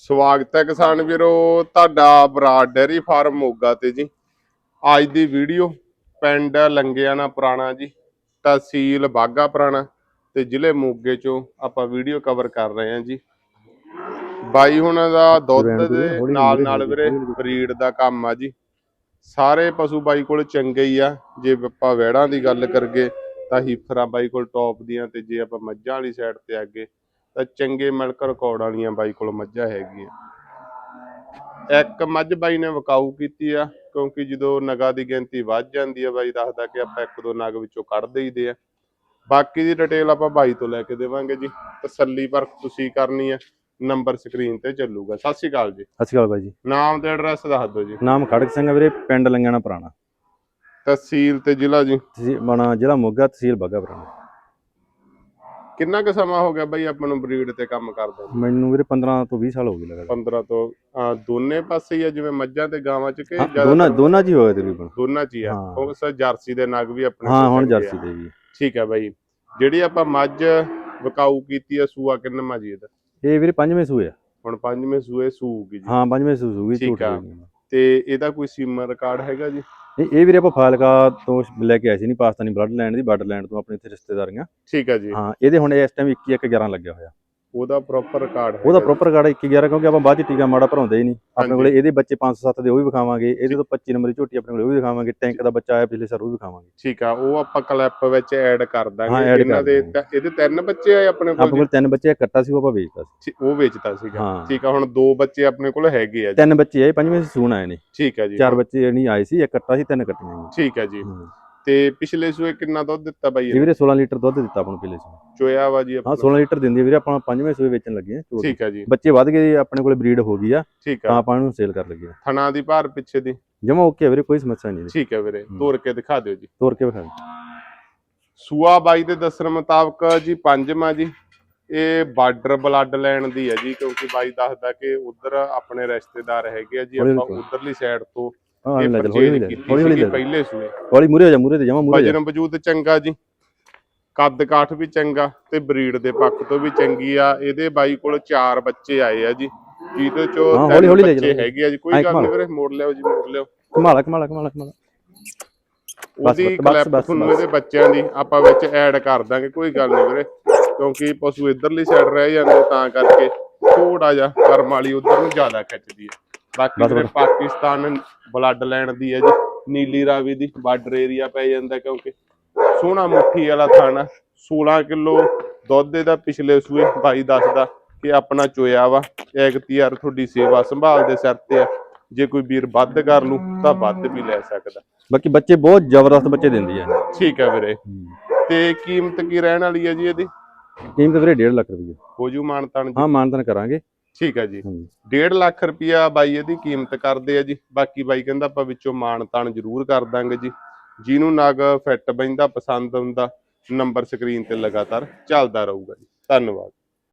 ਸਵਾਗਤ ਹੈ ਕਿਸਾਨ ਵੀਰੋ ਤੁਹਾਡਾ ਬਰਾੜ ਡੇਅਰੀ ਫਾਰਮ ਮੋਗਾ ਤੇ ਜੀ। ਅੱਜ ਦੀ ਵੀਡੀਓ ਪਿੰਡ ਲੰਗਿਆਣਾ ਪੁਰਾਣਾ ਜੀ ਤਹਿਸੀਲ ਬਾਗਾ ਪੁਰਾਣਾ ਤੇ ਜ਼ਿਲ੍ਹੇ ਮੋਗੇ ਚੋਂ ਆਪਾਂ ਵੀਡੀਓ ਕਵਰ ਕਰ ਰਹੇ ਹਾਂ ਜੀ। ਬਾਈ ਹੁਣਾਂ ਦਾ ਦੁੱਧ ਦੇ ਨਾਲ ਨਾਲ ਵੀਰੇ ਬਰੀਡ ਦਾ ਕੰਮ ਆ ਜੀ। ਸਾਰੇ ਪਸ਼ੂ ਬਾਈ ਕੋਲ ਚੰਗੇ ਹੀ ਆ ਜੇ ਆਪਾਂ ਵੈੜਾਂ ਦੀ ਗੱਲ ਕਰਗੇ ਤਾਂ ਹੀਫਰਾਂ ਬਾਈ ਕੋਲ ਟੌਪ ਦੀਆਂ ਤੇ ਜੇ ਆਪਾਂ ਮੱਝਾਂ ਵਾਲੀ ਸਾਈਡ ਤੇ ਅੱਗੇ ਤਾਂ ਚੰਗੇ ਮਿਲਕ ਰਿਕਾਰਡ ਵਾਲੀਆਂ ਬਾਈ ਕੋਲ ਮੱਝਾਂ ਹੈਗੀਆਂ। ਇੱਕ ਮੱਝ ਬਾਈ ਨੇ ਵਕਾਊ ਕੀਤੀ ਆ ਕਿਉਂਕਿ ਜਦੋਂ ਨਗਾਂ ਦੀ ਗਿਣਤੀ ਵੱਧ ਜਾਂਦੀ ਆ ਬਾਈ ਦੱਸਦਾ ਕਿ ਆਪਾਂ ਇੱਕ ਦੋ ਨਗ ਵਿੱਚੋਂ ਕੱਢ ਦੇਈਦੇ ਆ। ਬਾਕੀ ਦੀ ਡਿਟੇਲ ਆਪਾਂ ਬਾਈ ਤੋਂ ਲੈ ਕੇ ਦੇਵਾਂਗੇ ਜੀ। ਤਸੱਲੀ ਪਰ ਤੁਸੀਂ ਕਰਨੀ ਆ ਨੰਬਰ ਸਕਰੀਨ ਤੇ ਚੱਲੂਗਾ। ਸਤਿ ਸ਼੍ਰੀ ਅਕਾਲ ਜੀ। ਸਤਿ ਸ਼੍ਰੀ ਅਕਾਲ ਬਾਈ ਜੀ। ਨਾਮ ਤੇ ਐਡਰੈਸ ਦੱਸ ਦਿਓ ਜੀ। ਨਾਮ ਖੜਕ ਸਿੰਘ ਵੀਰੇ ਪਿੰਡ ਲੰਗਾਣਾ ਪੁਰਾਣਾ। ਤਹਿਸੀਲ ਤੇ ਜ਼ਿਲ੍ਹਾ ਜੀ। ਬਣਾ ਜ਼ਿਲ੍ਹਾ ਮੋਗਾ ਤਹਿਸੀਲ ਬਾਗਾ ਪੁਰਾਣਾ। ਕਿੰਨਾ ਕੁ ਸਮਾਂ ਹੋ ਗਿਆ ਬਾਈ ਆਪਾਂ ਨੂੰ ਬਰੀਡ ਤੇ ਕੰਮ ਕਰਦੇ? ਨੂੰ? ਮੈਨੂੰ ਵੀਰੇ 15 ਤੋਂ 20 ਸਾਲ ਹੋ ਗਏ ਲਗਾਤਾਰ। 15 ਤੋਂ ਅਹ, ਦੋਨੇ ਪਾਸੇ ਹੀ ਆ ਜਿਵੇਂ ਮੱਝਾਂ ਤੇ ਗਾਵਾਂ ਚ ਕਿ ਹਾਂ, ਜ਼ਿਆਦਾਤਰ ਦੋਨਾਂ ਦੋਨਾਂ ਚ ਹੀ ਹੋਇਆ ਤਕਰੀਬਨ। ਦੋਨਾਂ ਚ ਹੀ ਆ। ਹਾਂ। ਉਹ ਸਰ ਜਰਸੀ ਦੇ ਨਗ ਵੀ ਆਪਣੇ ਹਾਂ ਕੋਲ ਹੁਣ ਹੈਗੇ ਆ। ਜਰਸੀ ਦੇ ਵੀ ਠੀਕ ਹੈ ਬਾਈ। ਜਿਹੜੀ ਆਪਾਂ ਮੱਝ ਵਕਾਊ ਕੀਤੀ ਆ ਸੂਆ ਕਿੰਨਾ ਜੀ ਇਹਦਾ? ਇਹ ਵੀਰੇ ਪੰਜਵੇਂ ਸੂਏ ਆ। ਹੁਣ ਪੰਜਵੇਂ ਸੂਏ ਸੂਗੀ ਜੀ। ਹਾਂ ਪੰਜਵੇਂ ਸੂ ਸੂਗੀ ਠੀਕ ਝੂਠ ਆ। ਤੇ ਇਹਦਾ ਕੋਈ ਸੀਮਾ ਰਿਕਾਰਡ ਹੈਗਾ ਜੀ? ਇਹ ਇਹ ਵੀਰੇ ਆਪਾਂ ਫਾਲਕਾ ਤੋਂ ਲੈ ਕੇ ਆਏ ਸੀ ਨਹੀਂ ਪਾਕਿਸਤਾਨੀ ਬਲੱਡ ਲੈਂਡ ਦੀ ਬਾਰਡਰ ਲੈਂਡ ਤੋਂ ਆਪਣੇ ਇੱਥੇ ਰਿਸ਼ਤੇਦਾਰੀਆਂ। ਠੀਕ ਹੈ ਜੀ। ਹਾਂ ਇਹਦੇ ਹੁਣ ਇਸ ਟਾਈਮ 21 1 11 ਲੱਗਿਆ ਹੋਇਆ। ਉਹਦਾ ਪ੍ਰੋਪਰ ਰਿਕਾਰਡ ਉਹਦਾ ਪ੍ਰੋਪਰ ਕਾਰਡ 21 11 ਕਿਉਂਕਿ ਆਪਾਂ ਬਾਅਦ ਚ ਟੀਕਾ ਮਾੜਾ ਭਰਾਉਂਦੇ ਹੀ ਨਹੀਂ। ਆਪਣੇ। ਕੋਲੇ ਇਹਦੇ ਬੱਚੇ 5 7 ਦੇ ਉਹ ਵੀ ਵਿਖਾਵਾਂਗੇ। ਇਹਦੇ ਤੋਂ 25 ਨੰਬਰ ਦੀ ਝੋਟੀ ਆਪਣੇ ਕੋਲੇ ਉਹ ਵੀ ਦਿਖਾਵਾਂਗੇ ਟੈਂਕ ਦਾ ਬੱਚਾ ਆਇਆ ਪਿਛਲੇ ਸਾਲ ਉਹ ਵੀ ਵਿਖਾਵਾਂਗੇ। ਠੀਕ ਆ ਉਹ ਆਪਾਂ ਕਲਿੱਪ ਵਿੱਚ ਐਡ ਕਰ ਹਾਂ, ਦਾਂਗੇ ਇਹਨਾਂ ਦੇ ਇਹਦੇ ਤਿੰਨ ਬੱਚੇ ਆ ਆਪਣੇ ਕੋਲ ਆਪਣੇ ਕੋਲ ਤਿੰਨ ਬੱਚੇ ਆ, ਕੱਟਾ ਸੀ ਉਹ ਆਪਾਂ ਵੇਚਤਾ ਸੀ? ਉਹ ਵੇਚਤਾ ਸੀਗਾ। ਹਾਂ। ਠੀਕ ਆ ਹੁਣ ਦੋ ਬੱਚੇ ਆਪਣੇ ਕੋਲ ਹੈਗੇ ਆ ਜੀ। ਤਿੰਨ ਬੱਚੇ ਆਏ ਪੰਜਵੇਂ ਸੂਣ ਆਏ ਨੇ। ਠੀਕ ਹੈ ਜੀ। ਚਾਰ ਬੱਚੇ ਨਹੀਂ ਆਏ ਸੀ ਇੱਕ ਕੱਟਾ ਸੀ ਤਿੰਨ ਕੱਟੀਆਂ ਠੀਕ ਹੈ ਜੀ। ਹੂੰ। ਤੇ ਪਿਛਲੇ ਸੂਏ ਕਿੰਨਾ ਦੁੱਧ ਦਿੱਤਾ ਬਾਈ ਇਹ ਵੀਰੇ 16 ਲੀਟਰ ਦੁੱਧ ਦਿੱਤਾ ਆਪਾਂ ਨੂੰ ਪਿਛਲੇ ਸੂ ਚੋਇਆ ਵਾ ਜੀ ਹਾਂ ਆਪਣਾ। 16 ਲੀਟਰ ਦਿੰਦੀ ਆ ਵੀਰੇ ਆਪਾਂ ਪੰਜਵੇਂ ਸੂਏ ਵੇਚਣ ਲੱਗੇ ਆ। ਠੀਕ ਹੈ ਜੀ। ਬੱਚੇ ਵੱਧ ਗਏ ਆਪਣੇ ਕੋਲੇ ਬਰੀਡ ਹੋ ਗਈ ਆ ਠੀਕ ਤਾਂ ਆ ਆਪਾਂ ਇਹਨੂੰ ਸੇਲ ਕਰ ਲੱਗੇ ਆ। ਥਣਾ ਦੀ ਭਾਰ ਪਿੱਛੇ ਦੀ। ਜਮਾ ਓਕੇ ਆ ਵੀਰੇ ਕੋਈ ਸਮੱਸਿਆ ਨਹੀਂ। ਠੀਕ ਹੈ ਵੀਰੇ ਹੂੰ। ਤੋੜ ਕੇ ਦਿਖਾ ਦਿਓ ਜੀ। ਤੋਰ ਕੇ ਵਿਖਾ ਸੂਆ ਬਾਈ ਦੇ ਦੱਸਣ ਮੁਤਾਬਕ ਜੀ ਪੰਜਵਾਂ ਜੀ ਇਹ ਬਾਰਡਰ ਬਲੱਡ ਲੈਣ ਦੀ ਹੈ ਜੀ ਕਿਉਂਕਿ ਬਾਈ ਦੱਸਦਾ ਕਿ ਉਧਰ ਆਪਣੇ ਰਿਸ਼ਤੇਦਾਰ ਹੈਗੇ ਆ ਜੀ ਆਪਾਂ ਉਧਰਲੀ ਸਾਈਡ ਤੋਂ ਹਾਂ ਇਹ ਲੈ ਚੱਲ ਹੌਲੀ ਪਰਚੇਜ ਹੌਲੀ ਕੀਤੀ ਹੌਲੀ ਹੌਲੀ ਸੀਗੀ ਲੈ ਪਹਿਲੇ ਸੂਏ। ਹੌਲੀ ਮੂਰੇ ਹੋ ਜਾ ਮੂਰੇ ਤੇ ਜਮਾ ਮੂਰੇ ਜਾ। ਵਜਨ ਵਜੂਦ ਚੰਗਾ ਜੀ। ਕੱਦ ਕਾਠ ਵੀ ਚੰਗਾ ਤੇ ਬਰੀਡ ਦੇ ਪੱਖ ਤੋਂ ਵੀ ਚੰਗੀ ਆ। ਇਹਦੇ ਬਾਈ ਕੋਲ ਚਾਰ ਬੱਚੇ ਆਏ ਆ ਜੀ। ਜਿਹਦੇ ਚੋਂ ਹਾਂ, ਤਿੰਨ ਹੌਲੀ ਹੌਲੀ ਲੈ ਬੱਚੇ ਜਾਓ। ਹੈਗੇ ਆ ਜੀ। ਕੋਈ ਐਂ ਗੱਲ ਨਹੀਂ ਘੁਮਾ ਵੀਰੇ ਮੋੜ ਲਿਓ ਜੀ ਮੋੜ ਲਿਓ ਕਮਾਲਾ ਕਮਾਲਾ ਕਮਾਲਾ ਕਮਾਲਾ ਉਹਦੀ ਬਸ, ਬਸ, ਕਲਿੱਪ ਬਸ, ਤੁਹਾਨੂੰ। ਇਹਦੇ ਬੱਚਿਆਂ ਦੀ ਆਪਾਂ ਵਿੱਚ ਐਡ ਕਰ ਦਾਂਗੇ ਕੋਈ ਗੱਲ ਨਹੀਂ ਵੀਰੇ। ਕਿਉਂਕਿ ਪਸ਼ੂ ਇਧਰਲੀ ਸਾਈਡ ਰਹਿ ਜਾਂਦੇ ਤਾਂ ਕਰਕੇ ਥੋੜਾ ਜਿਹਾ ਕਰਮ ਵਾਲੀ ਉਧਰ ਨੂੰ ਜ਼ਿਆਦਾ ਖਿੱਚਦੀ ਹੈ ਬਾਕੀ ਵੀਰੇ। ਪਾਕਿਸਤਾਨ ਬਲੱਡ ਲੈਣ ਦੀ ਹੈ ਜੀ ਨੀਲੀ ਰਾਵੀ ਦੀ ਬਾਰਡਰ ਏਰੀਆ ਪੈ ਜਾਂਦਾ ਕਿਉਂਕਿ ਸੋਹਣਾ ਮੁੱਠੀ ਵਾਲਾ ਥਾਣਾ 16 ਕਿਲੋ ਦੁੱਧ ਇਹਦਾ ਪਿਛਲੇ ਸੂਏ ਬਾਈ ਦੱਸਦਾ ਕਿ ਆਪਣਾ ਚੋਇਆ ਵਾ ਐਗਤੀਆਰ ਤੁਹਾਡੀ ਸੇਵਾ ਸੰਭਾਲ ਦੇ ਸਿਰ ਤੇ ਆ ਜੇ ਕੋਈ ਵੀਰ ਵੱਧ ਕਰ ਲੂ ਤਾਂ ਵੱਧ ਵੀ ਲੈ ਸਕਦਾ। ਬਾਕੀ ਬੱਚੇ ਬਹੁਤ ਜ਼ਬਰਦਸਤ ਬੱਚੇ ਦਿੰਦੀ ਆ। ਠੀਕ ਹੈ ਵੀਰੇ। ਤੇ ਕੀਮਤ ਕੀ ਰਹਿਣ ਵਾਲੀ ਹੈ ਜੀ ਇਹਦੀ? ਕੀਮਤ ਵੀਰੇ 1.5 ਲੱਖ ਰੁਪਏ ਹੋ ਜੂ ਮਾਨਤਾਨ ਜੀ। ਹਾਂ ਮਾਨਤਨ ਕਰਾਂਗੇ। ਠੀਕ ਹੈ ਜੀ। ਹਾਂਜੀ। 1.5 ਲੱਖ ਰੁਪਿਆ ਬਾਈ ਇਹਦੀ ਕੀਮਤ ਕਰਦੇ ਆ ਜੀ। ਬਾਕੀ ਬਾਈ ਕਹਿੰਦਾ ਆਪਾਂ ਵਿੱਚੋਂ ਮਾਨਤਾਨ ਜ਼ਰੂਰ ਕਰ ਦਾਂਗੇ ਜੀ। ਜਿਹਨੂੰ ਨਗ ਫਿੱਟ ਬੈਂਦਾ ਪਸੰਦ ਆਉਂਦਾ ਨੰਬਰ ਸਕਰੀਨ ਤੇ ਲਗਾਤਾਰ ਚੱਲਦਾ ਰਹੂਗਾ ਜੀ। ਧੰਨਵਾਦ।